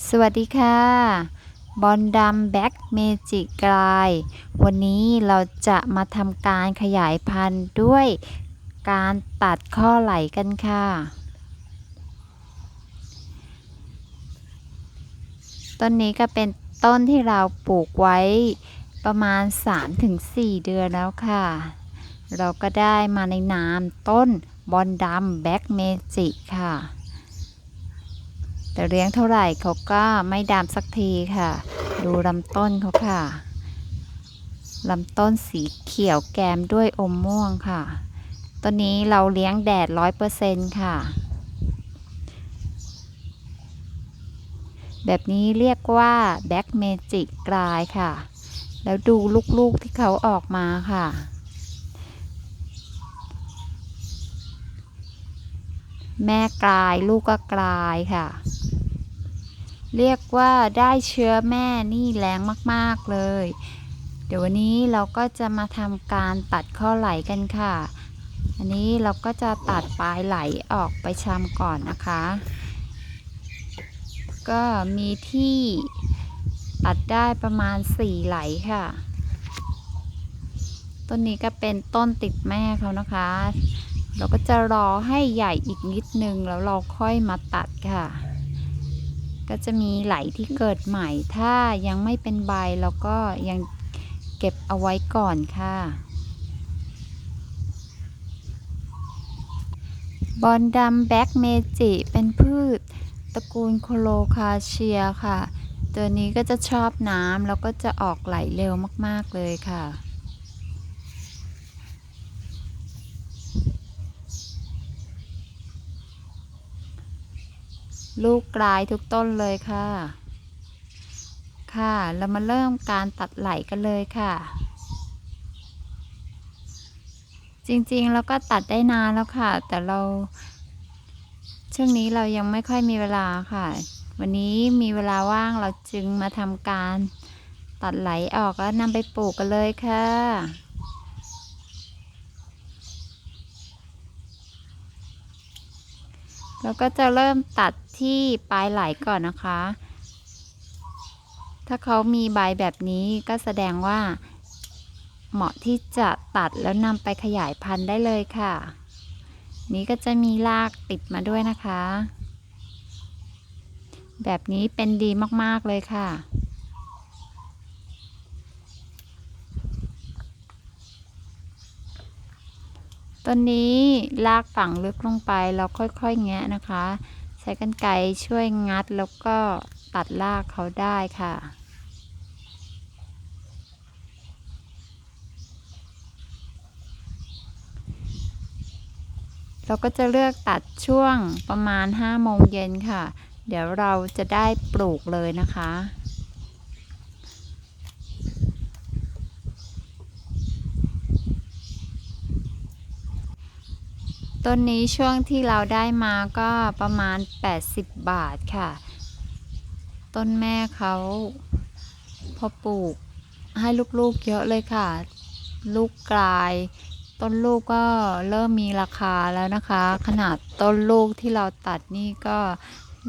สวัสดีค่ะ บอลดำแบ็กเมจิกกลาย วันนี้เราจะมาทำการขยายพันธุ์ด้วยการตัดข้อไหลกันค่ะ ต้นนี้ก็เป็นต้นที่เราปลูกไว้ประมาณ 3-4 เดือนแล้วค่ะ เราก็ได้มาในนามต้นบอลดำแบ็กเมจิกค่ะ แต่เลี้ยงเท่าไหร่เขาก็ไม่ดำสักทีค่ะ ดูลำต้นเขาค่ะลำต้นสีเขียวแกมด้วยอมม่วงค่ะ ต้นนี้เราเลี้ยงแดดร้อยเปอร์เซ็นต์ค่ะ แบบนี้เรียกว่าแบ็กเมจิกกลายค่ะ แล้วดูลูกๆที่เขาออกมาค่ะแม่กลายลูกก็กลายค่ะ เรียกว่าได้เชื้อแม่นี่แรงมากๆเลย เดี๋ยววันนี้เราก็จะมาทำการตัดข้อไหลกันค่ะ อันนี้เราก็จะตัดปลายไหลออกไปชำก่อนนะคะ ก็มีที่ตัดได้ประมาณ4ไหลค่ะ ต้นนี้ก็เป็นต้นติดแม่เขานะคะ เราก็จะรอให้ใหญ่อีกนิดนึงแล้วเราค่อยมาตัดค่ะ ก็จะมีไหลที่เกิดใหม่ ถ้ายังไม่เป็นใบเราก็ยังเก็บเอาไว้ก่อนค่ะ บอลดำแบ็กเมจิเป็นพืชตระกูลโคโลคาเชียค่ะ ตัวนี้ก็จะชอบน้ำแล้วก็จะออกไหลเร็วมาก ๆ เลยค่ะ ลูกกลายทุกต้นเลยค่ะ ค่ะเรามาเริ่มการตัดไหลกันเลยค่ะ จริงๆแล้วก็ตัดได้นานแล้วค่ะ แต่เรา ช่วงนี้เรายังไม่ค่อยมีเวลาค่ะ วันนี้มีเวลาว่างเราจึงมาทำการตัดไหลออกแล้วนำไปปลูกกันเลยค่ะ แล้วก็จะเริ่มตัดที่ปลายไหลก่อนนะคะ ถ้าเขามีใบแบบนี้ก็แสดงว่า เหมาะที่จะตัดแล้วนำไปขยายพันธุ์ได้เลยค่ะ นี้ก็จะมีรากติดมาด้วยนะคะ แบบนี้เป็นดีมาก ๆ เลยค่ะ ต้นนี้ลากฝังลึกลงไปเราค่อยๆแงะนะคะ ใช้กรรไกรช่วยงัดแล้วก็ตัดรากเขาได้ค่ะเราก็จะเลือกตัดช่วงประมาณ5โมงเย็นค่ะ เดี๋ยวเราจะได้ปลูกเลยนะคะ ต้นนี้ช่วงที่เราได้มาก็ประมาณ 80 บาทค่ะ ต้นแม่เขาพอปลูกให้ลูกๆเยอะเลยค่ะ ลูกกลาย ต้นลูกก็เริ่มมีราคาแล้วนะคะ ขนาดต้นลูกที่เราตัดนี่ก็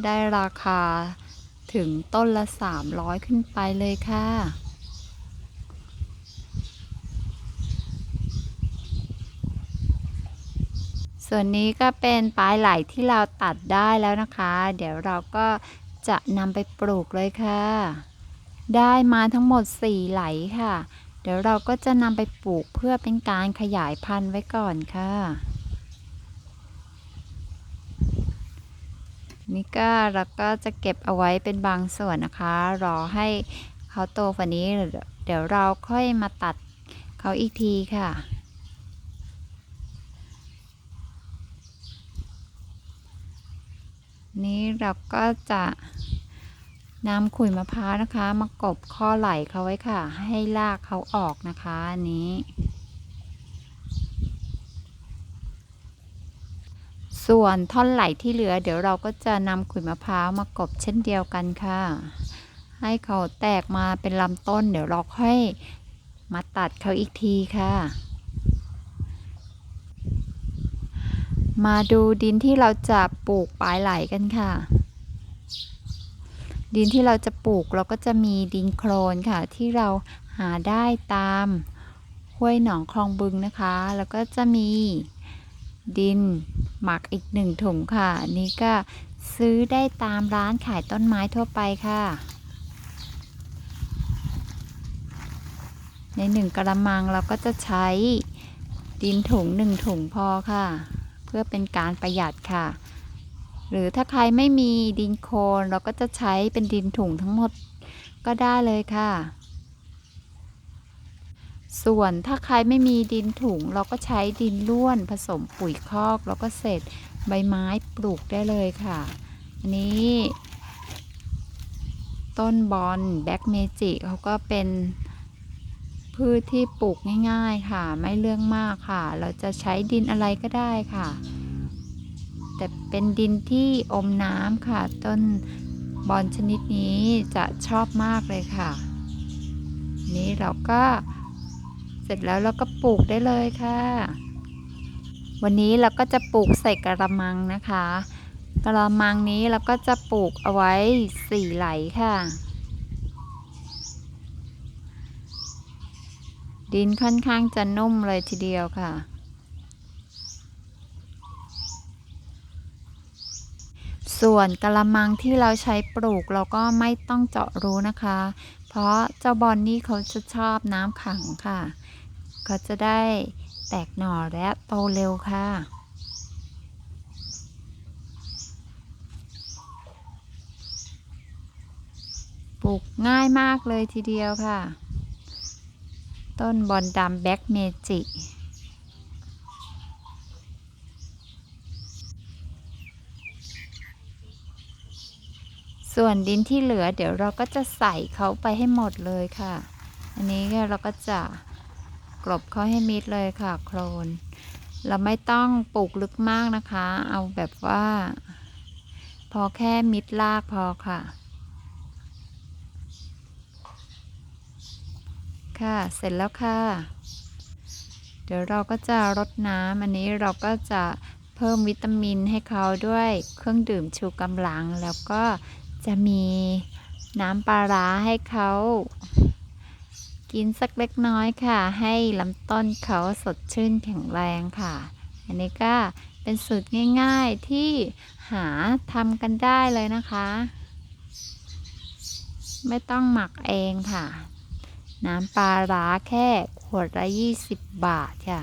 ได้ราคาถึงต้นละ 300 ขึ้นไปเลยค่ะ ส่วนนี้ก็เป็นปลายไหลที่เราตัดได้แล้วนะคะ เดี๋ยวเราก็จะนำไปปลูกเลยค่ะ ได้มาทั้งหมด 4 ไหลค่ะ เดี๋ยวเราก็จะนำไปปลูกเพื่อเป็นการขยายพันธุ์ไว้ก่อนค่ะ นี่ก็เราก็จะเก็บเอาไว้เป็นบางส่วนนะคะ รอให้เขาโตกว่านี้ เดี๋ยวเราค่อยมาตัดเขาอีกทีค่ะ นี้เราก็จะนำขุยมะพร้าวนะคะ มากบข้อไหล่เขาไว้ค่ะ ให้ลากเขาออกนะคะอันนี้ ส่วนท่อนไหล่ที่เหลือ เดี๋ยวเราก็จะนำขุยมะพร้าวมากบเช่นเดียวกันค่ะ ให้เขาแตกมาเป็นลำต้น เดี๋ยวเราค่อยมาตัดเขาอีกทีค่ะ มาดูดินที่เราจะปลูกปลายไหลกันค่ะ ดินที่เราจะปลูกเราก็จะมีดินโคลนค่ะ ที่เราหาได้ตามห้วยหนองคลองบึงนะคะ แล้วก็จะมีดินหมักอีกหนึ่งถุงค่ะนนี้ก็ซื้อได้ตามร้านขายต้นไม้ทั่วไปค่ะ ในหนึ่งกระมังเราก็จะใช้ดินถุงหนึ่งถุงพอค่ะ พื่อเป็นการประหยัดค่ะ หรือถ้าใครไม่มีดินโคลนเราก็จะใช้เป็นดินถุงทั้งหมดก็ได้เลยค่ะ ส่วนถ้าใครไม่มีดินถุง เราก็ใช้ดินล้วนผสมปุ๋ยคอกแล้วก็เศษใบไม้ปลูกได้เลยค่ะ อันนี้ต้นบอลแบ็กเมจิเขาก็เป็น พืชที่ปลูกง่าย ๆค่ะ ไม่เรื่องมากค่ะ เราจะใช้ดินอะไรก็ได้ค่ะ แต่เป็นดินที่อมน้ำค่ะ ต้นบอลชนิดนี้จะชอบมากเลยค่ะ นี้เราก็เสร็จแล้วเราก็ปลูกได้เลยค่ะ วันนี้เราก็จะปลูกใส่กระมังนะคะ กระมังนี้เราก็จะปลูกเอาไว้สี่ไหลค่ะ ดินค่อนข้างจะนุ่มเลยทีเดียวค่ะ ส่วนกระมังที่เราใช้ปลูกเราก็ไม่ต้องเจาะรูนะคะ เพราะเจ้าบอลนี่เขาจะชอบน้ำขังค่ะ เขาจะได้แตกหน่อและโตเร็วค่ะปลูกง่ายมากเลยทีเดียวค่ะ ต้นบอลดำแบ็กเมจิ ส่วนดินที่เหลือเดี๋ยวเราก็จะใส่เขาไปให้หมดเลยค่ะ อันนี้เราก็จะกลบเขาให้มิดเลยค่ะ โคลน เราไม่ต้องปลูกลึกมากนะคะ เอาแบบว่า พอแค่มิดรากพอค่ะ ค่ะเสร็จแล้วค่ะ เดี๋ยวเราก็จะรดน้ำอันนี้เราก็จะเพิ่มวิตามินให้เขาด้วยเครื่องดื่มชูกำลัง แล้วก็จะมีน้ำปลาร้าให้เขากินสักเล็กน้อยค่ะ ให้ลำต้นเขาสดชื่นแข็งแรงค่ะ อันนี้ก็เป็นสูตรง่ายๆที่หาทำกันได้เลยนะคะ ไม่ต้องหมักเองค่ะ น้ำปลาร้าแค่ขวดละ20บาทค่ะ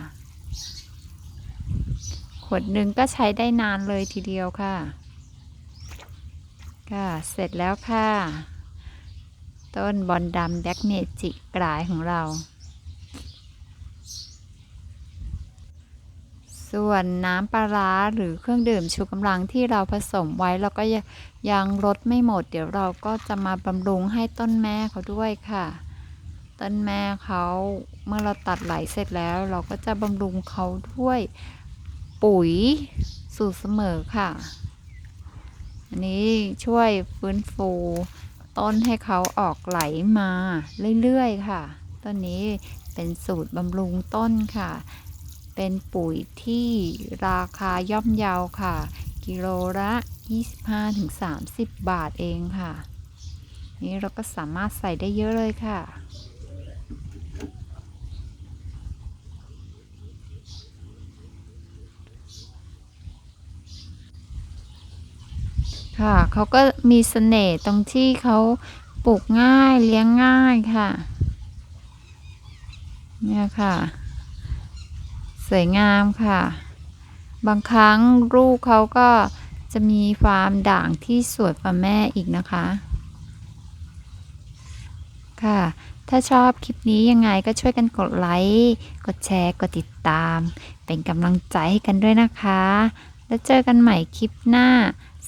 ขวดหนึ่งก็ใช้ได้นานเลยทีเดียวค่ะค่ะเสร็จแล้วค่ะ ต้นบอลดำแบ็กเมจิกลายของเรา ส่วนน้ำปลาร้าหรือเครื่องดื่มชูกำลังที่เราผสมไว้เราก็ยังรดไม่หมด เดี๋ยวเราก็จะมาบำรุงให้ต้นแม่เขาด้วยค่ะ ต้นแม่เขาเมื่อเราตัดไหลเสร็จแล้ว เราก็จะบำรุงเขาด้วยปุ๋ยสูตรเสมอค่ะ อันนี้ช่วยฟื้นฟูต้นให้เขาออกไหลมาเรื่อยๆค่ะ ต้นนี้เป็นสูตรบำรุงต้นค่ะ เป็นปุ๋ยที่ราคาย่อมเยาค่ะ กิโลละ 25-30 บาทเองค่ะ นี้เราก็สามารถใส่ได้เยอะเลยค่ะ ค่ะเขาก็มีเสน่ห์ตรงที่เขาปลูกง่ายเลี้ยงง่ายค่ะ เนี่ยค่ะ สวยงามค่ะ บางครั้งลูกเขาก็จะมีฟาร์มด่างที่สวยกว่าแม่อีกนะคะ ค่ะ ถ้าชอบคลิปนี้ยังไงก็ช่วยกันกดไลค์กดแชร์กดติดตาม เป็นกำลังใจให้กันด้วยนะคะ แล้วเจอกันใหม่คลิปหน้า